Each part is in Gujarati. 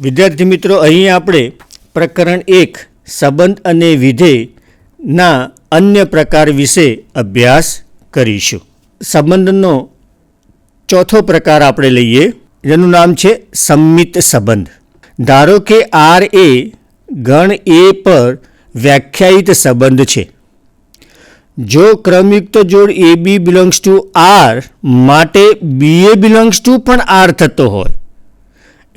વિદ્યાર્થી મિત્રો, અહીં આપણે પ્રકરણ એક, સંબંધ અને વિધેયના અન્ય પ્રકાર વિશે અભ્યાસ કરીશું. સંબંધનો ચોથો પ્રકાર આપણે લઈએ. જેનું નામ છે સંમિત સંબંધ. ધારો કે આર એ ગણ એ પર વ્યાખ્યાયિત સંબંધ છે. જો ક્રમયુક્ત જોડ a b belongs to R માટે બી એ બિલોંગ્સ ટુ પણ આર થતો હોય.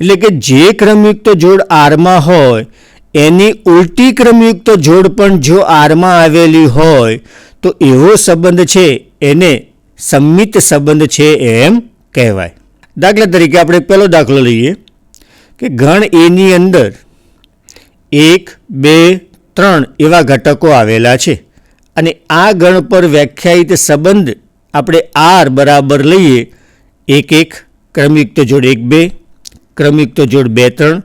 એટલે કે જે ક્રમયુક્ત જોડ આરમાં હોય, એની ઉલટી ક્રમયુક્ત જોડ પણ જો આરમાં આવેલી હોય, તો એવો સંબંધ છે, એને સંમિત સંબંધ છે એમ કહેવાય. દાખલા તરીકે આપણે પહેલો દાખલો લઈએ, કે ગણ એની અંદર એક, બે, ત્રણ એવા ઘટકો આવેલા છે. અને આ ગણ પર વ્યાખ્યાયિત સંબંધ આપણે આર બરાબર લઈએ, એક એક ક્રમયુક્ત જોડ એક, બે ક્રમયુક્ત જોડ બે ત્રણ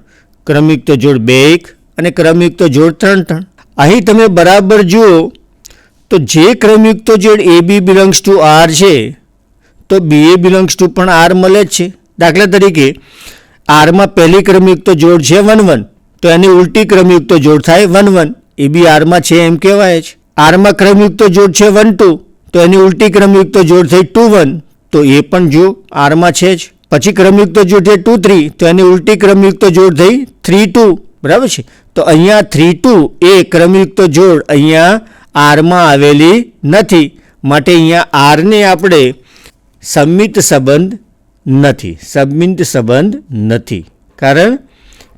ક્રમયુક્ત જોડ બે એક અને ક્રમયુક્ત જોડ ત્રણ ત્રણ. અહીં તમે બરાબર જુઓ તો જે ક્રમયુક્ત જોડ a b belongs to R છે, તો બી એ બિલોંગ્સ ટુ પણ આર મળે જ છે. દાખલા તરીકે આરમાં પહેલી ક્રમયુક્ત જોડ છે વન વન, તો એની ઉલટી ક્રમયુક્ત જોડ થાય વન વન. એ બી આરમાં છે એમ કહેવાય જ આરમાં ક્રમયુક્ત જોડ છે વન ટુ, તો એની ઉલટી ક્રમયુક્ત જોડ થઈ ટુ વન, તો એ પણ જો આરમાં છે જ. પછી ક્રમયુક્ત જોડ છે ટુ થ્રી તો એની ઉલટી ક્રમયુક્ત જોડ થઈ થ્રી ટુ બરાબર છે? તો અહીંયા થ્રી ટુ એ ક્રમયુક્ત જોડ અહીંયા આરમાં આવેલી નથી. માટે અહીંયા આરને આપણે સંમિત સંબંધ નથી. સંમિત સંબંધ નથી. કારણ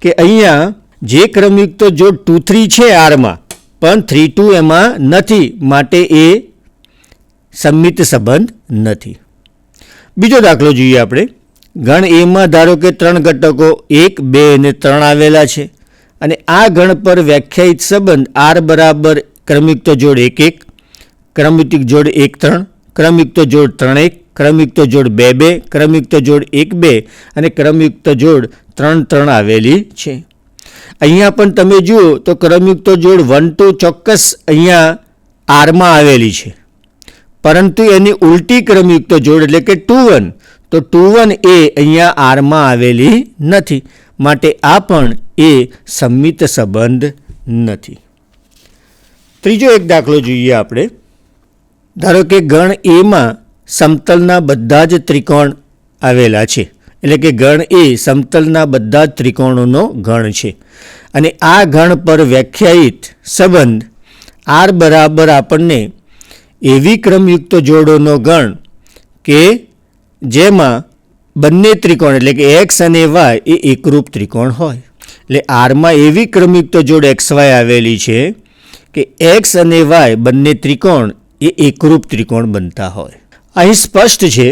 કે અહીંયા જે ક્રમયુક્ત જોડ ટુ થ્રી છે આરમાં પણ થ્રી ટુ એમાં નથી. માટે એ સંમિત સંબંધ નથી. બીજો દાખલો જોઈએ આપણે. ગણ એમાં ધારો કે ત્રણ ઘટકો, એક, બે અને ત્રણ આવેલા છે. અને આ ગણ પર વ્યાખ્યાયિત સંબંધ આર બરાબર ક્રમયુક્ત જોડ એક એક ક્રમયુક્ત જોડ એક ત્રણ ક્રમયુક્ત જોડ ત્રણ એક ક્રમયુક્ત જોડ બે બે ક્રમયુક્ત જોડ એક બે અને ક્રમયુક્ત જોડ ત્રણ ત્રણ આવેલી છે. અહીંયા પણ તમે જુઓ તો ક્રમયુક્ત જોડ વન, ટુ ચોક્કસ અહીંયા આરમાં આવેલી છે. પરંતુ એની ઉલટી ક્રમયુક્ત જોડ એટલે કે ટુ વન. તો ટુ વન એ અહીંયા આરમાં આવેલી નથી. માટે આ પણ એ સંમિત સંબંધ નથી. ત્રીજો એક દાખલો જોઈએ આપણે. ધારો કે ગણ એમાં સમતલના બધા જ ત્રિકોણ આવેલા છે. એટલે કે ગણ એ સમતલના બધા જ ત્રિકોણોનો ગણ છે. અને આ ગણ પર વ્યાખ્યાયિત સંબંધ આર બરાબર આપણને એવી ક્રમયુક્ત જોડોનો ગણ કે જેમાં બંને ત્રિકોણ, એટલે કે એક્સ અને વાય, એ એકરૂપ ત્રિકોણ હોય. એટલે આરમાં એવી ક્રમયુક્ત જોડ એક્સ વાય આવેલી છે કે એક્સ અને વાય બંને ત્રિકોણ એ એકરૂપ ત્રિકોણ બનતા હોય. અહીં સ્પષ્ટ છે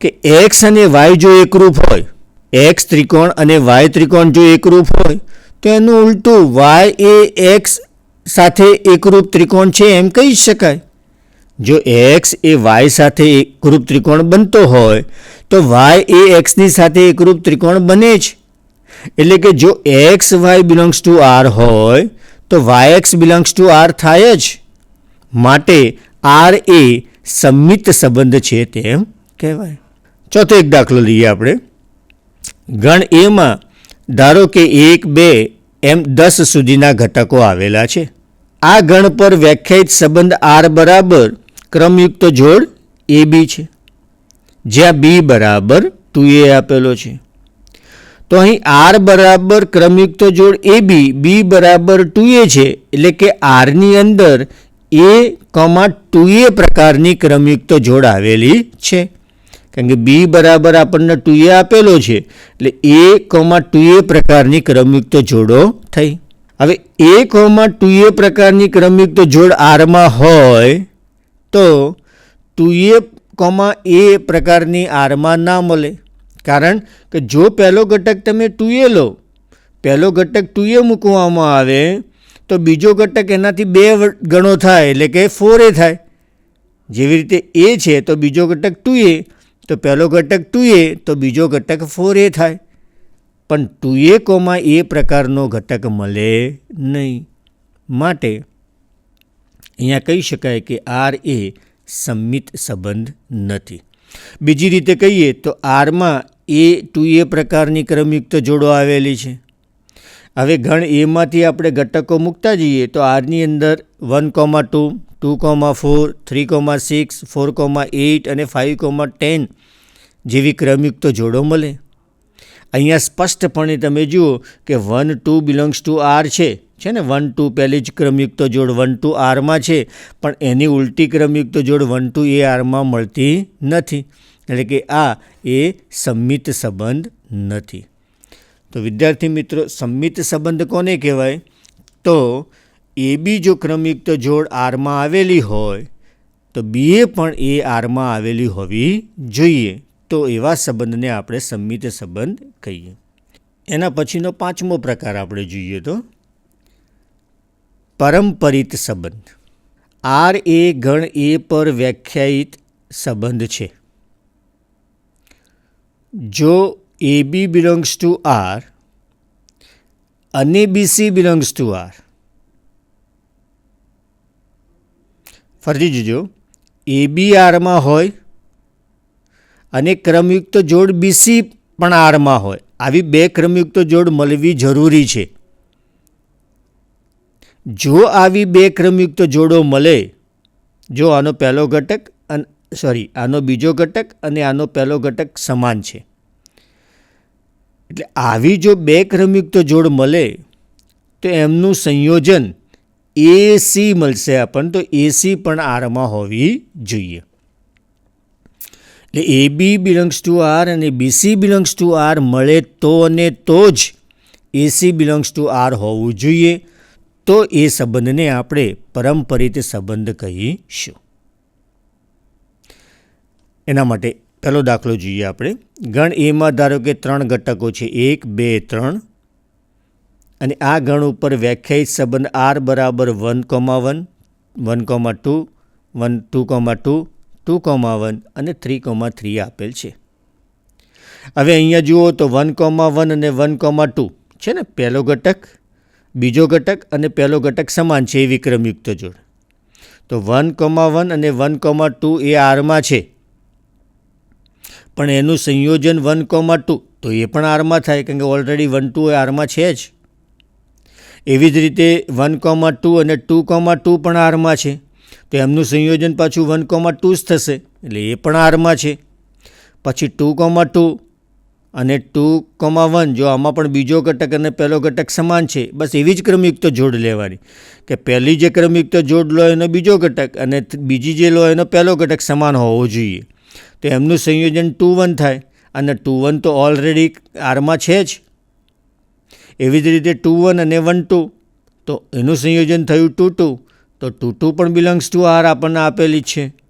કે એક્સ અને વાય જો એકરૂપ હોય, એક્સ ત્રિકોણ અને વાય ત્રિકોણ જો એકરૂપ હોય, તો એનું ઉલટું વાય એ એક્સ સાથે એકરૂપ ત્રિકોણ છે એમ કહી શકાય. જો એક્સ એ વાય સાથે એકરૂપ ત્રિકોણ બનતો હોય, તો વાય એ એક્સની સાથે એકરૂપ ત્રિકોણ બને જ. એટલે કે જો x y belongs to R હોય, તો y x belongs to R થાય જ. માટે આર એ સંમિત સંબંધ છે તેમ કહેવાય. ચોથો એક દાખલો લઈએ આપણે. ગણ એમાં ધારો કે એક, બે, એમ દસ સુધીના ઘટકો આવેલા છે. આ ગણ પર વ્યાખ્યાયિત સંબંધ આર બરાબર ક્રમયુક્ત જોડ એ બી છે. જ્યાં બી બરાબર ટુ એ આપેલો છે. તો અહીં આર બરાબર ક્રમયુક્ત જોડ એ બી બી બરાબર ટુ એ છે, એટલે કે આરની અંદર એ કમા ટુ એ પ્રકારની ક્રમયુક્ત જોડ આવેલી છે. કારણ કે બી બરાબર આપણને ટુ એ આપેલો છે, એટલે એ કોમા ટુ એ પ્રકારની ક્રમયુક્ત જોડો થઈ. હવે એ કોમા ટુ એ પ્રકારની ક્રમયુક્ત જોડ આરમાં હોય તો ટુ એ કોમા એ પ્રકારની આરમાં ના મળે. કારણ કે જો પહેલો ઘટક તમે ટુએ લો, પહેલો ઘટક ટુએ મૂકવામાં આવે, તો બીજો ઘટક એનાથી બે ગણો થાય, એટલે કે ફોર એ થાય. જેવી રીતે એ છે, તો બીજો ઘટક ટુ એ તો પહેલો ઘટક ટુ એ તો બીજો ઘટક ફોર એ થાય. પણ ટુ એ કોમાં એ પ્રકારનો ઘટક મળે નહીં. માટે અહીંયા કહી શકાય કે આર એ સંમિત સંબંધ નથી. બીજી રીતે કહીએ તો આરમાં એ ટુ એ પ્રકારની ક્રમયુક્ત જોડો આવેલી છે. હવે ગણ એમાંથી આપણે ઘટકો મૂકતા જઈએ તો આરની અંદર one comma two two comma four, three comma six, four comma eight અને ફાઇવ કોમા ટેન જેવી ક્રમયુક્ત જોડો મળે. અહીંયા સ્પષ્ટપણે તમે જુઓ કે one two belongs to R છે. છે ને વન ટુ પહેલી જ ક્રમયુક્ત જોડ વન ટુ આરમાં છે, પણ એની ઉલટી ક્રમયુક્ત જોડ વન ટુ એ આરમાં મળતી નથી. એટલે કે આ એ સંમિત સંબંધ નથી. તો વિદ્યાર્થી મિત્રો, સંમિત સંબંધ કોને કહેવાય? તો એ બી જો ક્રમયુક્ત જોડ આરમાં આવેલી હોય, તો બીએ પણ એ આરમાં આવેલી હોવી જોઈએ. તો એવા સંબંધને આપણે સંમિત સંબંધ કહીએ. એના પછીનો પાંચમો પ્રકાર આપણે જોઈએ તો. પરંપરિત સંબંધ. આર એ ગણ એ પર વ્યાખ્યાયિત સંબંધ છે. જો a b belongs to R અને b c belongs to R. ફરી જોજો. એ બી આરમાં હોય અને ક્રમયુક્ત જોડ બીસી પણ આરમાં હોય. આવી બે ક્રમયુક્ત જોડ મળવી જરૂરી છે. જો આવી બે ક્રમયુક્ત જોડો મળે, જો આનો પહેલો ઘટક અને સોરી આનો બીજો ઘટક અને આનો પહેલો ઘટક સમાન છે. એટલે આવી જો બે ક્રમયુક્ત જોડ મળે, તો એમનું સંયોજન એસી મળશે આપણને તો એસી પણ આરમાં હોવી જોઈએ. એટલે a b belongs to R અને b c belongs to R મળે તો અને તો જ એસી બિલોંગ્સ ટુ આર હોવું જોઈએ. તો એ સંબંધને આપણે પરંપરિત સંબંધ કહીશું. એના માટે પહેલો દાખલો જોઈએ આપણે. ગણ એમાં ધારો કે ત્રણ ઘટકો છે, એક, બે, ત્રણ. અને આ ગણ ઉપર વ્યાખ્યાયિત સંબંધ આર બરાબર one comma one one comma two, one two comma two two comma one અને થ્રી કોમા થ્રી આપેલ છે. હવે અહીંયા જુઓ તો વન કોમા વન અને વન કોમા ટુ છે ને? પહેલો ઘટક. બીજો ઘટક અને પહેલો ઘટક સમાન છે એ વિક્રમયુક્ત જોડ. તો વન કોમા વન અને વન કોમા ટુ એ આરમાં છે. પણ એનું સંયોજન વન કોમા ટુ, તો એ પણ આરમાં થાય કારણ કે ઓલરેડી વન ટુ એ આરમાં છે જ. એવી જ રીતે વન કોમા ટુ અને ટુ કોમા ટુ પણ આરમાં છે. તો એમનું સંયોજન પાછું વન કોમા ટુ જ થશે, એટલે એ પણ આરમાં છે. પછી ટુ કોમા ટુ અને ટુ કોમા વન, જો આમાં પણ બીજો ઘટક અને પહેલો ઘટક સમાન છે, બસ એવી જ ક્રમયુક્ત જોડ લેવાની. કે પહેલી જે ક્રમયુક્ત જોડ લો, એનો બીજો ઘટક અને બીજી જે લો, એનો પહેલો ઘટક સમાન હોવો જોઈએ. તો એમનું સંયોજન ટુ વન થાય, અને ટુ વન તો ઓલરેડી આરમાં છે જ. એવી જ રીતે ટુ વન અને વન ટુ, તો એનું સંયોજન થયું ટુ ટુ, તો ટુ ટુ પણ બિલોંગ્સ ટુ આર આપણને આપેલી છે.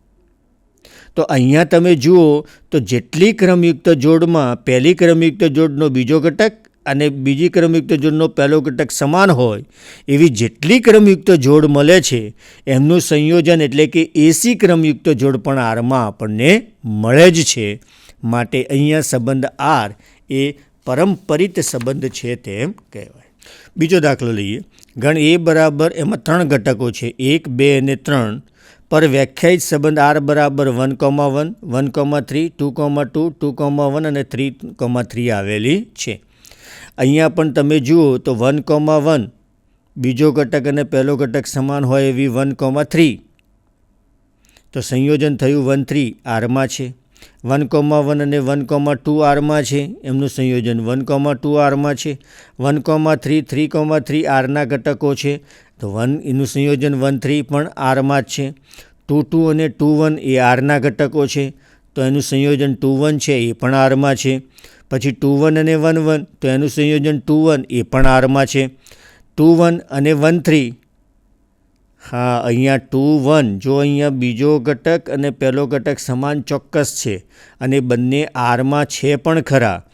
તો અહીંયા તમે જુઓ તો જેટલી ક્રમયુક્ત જોડમાં પહેલી ક્રમયુક્ત જોડનો બીજો ઘટક અને બીજી ક્રમયુક્ત જોડનો પહેલો ઘટક સમાન હોય, એવી જેટલી ક્રમયુક્ત જોડ મળે છે, એમનું સંયોજન એટલે કે એસી ક્રમયુક્ત જોડ પણ આરમાં આપણને મળે જ છે. માટે અહીંયા સંબંધ આર એ પરંપરિત સંબંધ છે તેમ કહેવાય. બીજો દાખલો લઈએ. ગણ એ બરાબર એમાં ત્રણ ઘટકો છે. એક, બે અને ત્રણ. પર વ્યાખ્યાયિત સંબંધ આર બરાબર one comma one one comma three, two comma two two comma one અને થ્રી કોમા થ્રી આવેલી છે. અહીંયા પણ તમે જુઓ તો વન કોમા વન, બીજો ઘટક અને પહેલો ઘટક સમાન હોય એવી વન કોમા થ્રી. તો સંયોજન થયું વન થ્રી આરમાં છે. વન કોમા વન અને વન કોમા ટુ આરમાં છે. એમનું સંયોજન વન કોમા ટુ આરમાં છે. One comma three three comma three આરના ઘટકો છે. તો વન એનું સંયોજન વન થ્રી પણ આરમાં જ છે. ટુ ટુ અને ટુ વન એ આરના ઘટકો છે. તો એનું સંયોજન ટુ વન છે, એ પણ આરમાં છે. પછી ટુ વન અને વન વન, તો એનું સંયોજન ટુ વન, એ પણ આરમાં છે. ટુ વન અને વન થ્રી. હા, અહીંયા ટુ વન, જો અહીંયા બીજો ઘટક અને પહેલો ઘટક સમાન ચોક્કસ છે અને બંને આરમાં છે પણ ખરા.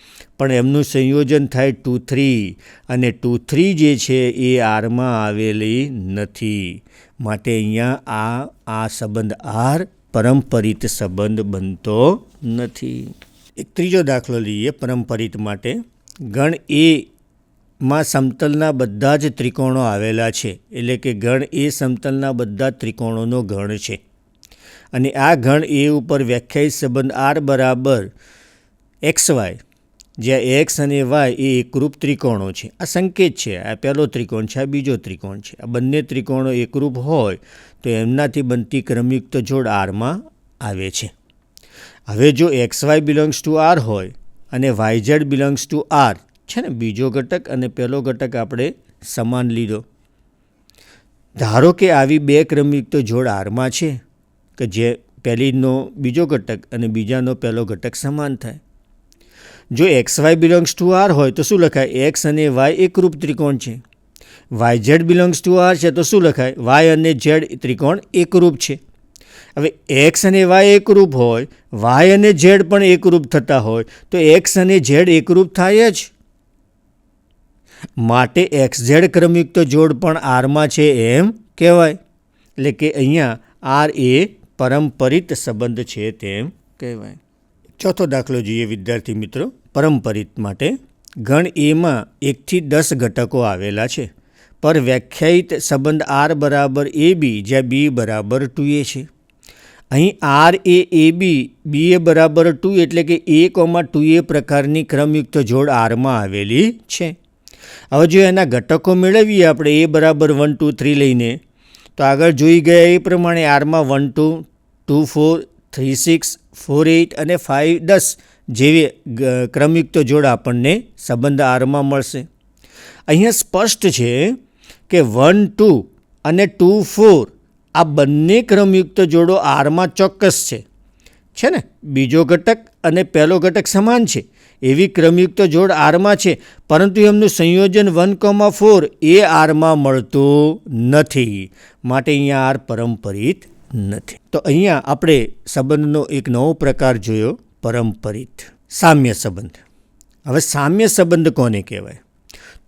પણ એમનું સંયોજન થાય ટુ થ્રી અને ટુ થ્રી જે છે એ આરમાં આવેલી નથી. માટે અહીંયા આ આ સંબંધ આર પરંપરિત સંબંધ બનતો નથી. એક ત્રીજો દાખલો લઈએ પરંપરિત માટે. ગણ એ માં સમતલના બધા જ ત્રિકોણો આવેલા છે. એટલે કે ગણ એ સમતલના બધા ત્રિકોણોનો ગણ છે. અને આ ગણ એ ઉપર વ્યાખ્યાયિત સંબંધ આર બરાબર એક્સ વાય જ્યાં એક્સ અને વાય એ એકરૂપ ત્રિકોણો છે. આ સંકેત છે. આ પહેલો ત્રિકોણ છે, આ બીજો ત્રિકોણ છે. આ બંને ત્રિકોણો એકરૂપ હોય તો એમનાથી બનતી ક્રમયુક્ત જોડ આરમાં આવે છે. હવે જો x y belongs to R હોય અને y z belongs to R છે ને? બીજો ઘટક અને પહેલો ઘટક આપણે સમાન લીધો. ધારો કે આવી બે ક્રમયુક્ત જોડ આરમાં છે, કે જે પહેલીનો બીજો ઘટક અને બીજાનો પહેલો ઘટક સમાન થાય. જો x y belongs to R હોય તો શું લખાય? એક્સ અને વાય એકરૂપ ત્રિકોણ છે. Y z belongs to R છે તો શું લખાય? વાય અને ઝેડ ત્રિકોણ એકરૂપ છે. હવે એક્સ અને વાય એકરૂપ હોય, વાય અને ઝેડ પણ એકરૂપ થતા હોય, તો એક્સ અને ઝેડ એકરૂપ થાય જ. માટે એક્સ ઝેડ ક્રમયુક્ત જોડ પણ આરમાં છે એમ કહેવાય. એટલે કે અહીંયા આર એ પરંપરિત સંબંધ છે તેમ કહેવાય. ચોથો દાખલો જોઈએ વિદ્યાર્થી મિત્રો. પરંપરિત માટે ગણ એમાં એકથી દસ ઘટકો આવેલા છે. પર વ્યાખ્યાયિત સંબંધ આર બરાબર એ બી જ્યાં બી બરાબર ટુ એ છે. અહીં આર એ એ બી બી એ બરાબર ટુ એટલે કે એ કોમાં ટુ એ પ્રકારની ક્રમયુક્ત જોડ આરમાં આવેલી છે. હવે જો એના ઘટકો મેળવીએ આપણે એ બરાબર વન, ટુ, થ્રી લઈને, તો આગળ જોઈ ગયા એ પ્રમાણે આરમાં one, two two, four, three, six four eight અને ફાઇવ દસ જેવી ક્રમયુક્ત જોડ આપણને સંબંધ આરમાં મળશે. અહીંયા સ્પષ્ટ છે કે વન, ટુ અને ટુ, ફોર આ બંને ક્રમયુક્ત જોડો આરમાં ચોક્કસ છે. છે ને? બીજો ઘટક અને પહેલો ઘટક સમાન છે. એવી ક્રમયુક્ત જોડ આરમાં છે, પરંતુ એમનું સંયોજન વન કોમા ફોર એ આરમાં મળતું નથી. માટે અહીંયા આર પરંપરિત નથી. તો અહીંયા આપણે સંબંધનો એક નવો પ્રકાર જોયો, પરંપરિત, સામ્ય સંબંધ. હવે સામ્ય સંબંધ કોને કહેવાય?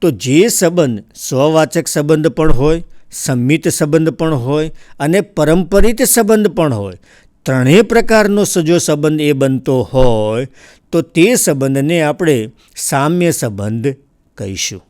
તો જે સંબંધ સ્વવાચક સંબંધ પણ હોય, સંમિત સંબંધ પણ હોય અને પરંપરિત સંબંધ પણ હોય, ત્રણેય પ્રકારનો સજો સંબંધ એ બનતો હોય, તો તે સંબંધને આપણે સામ્ય સંબંધ કહીશું.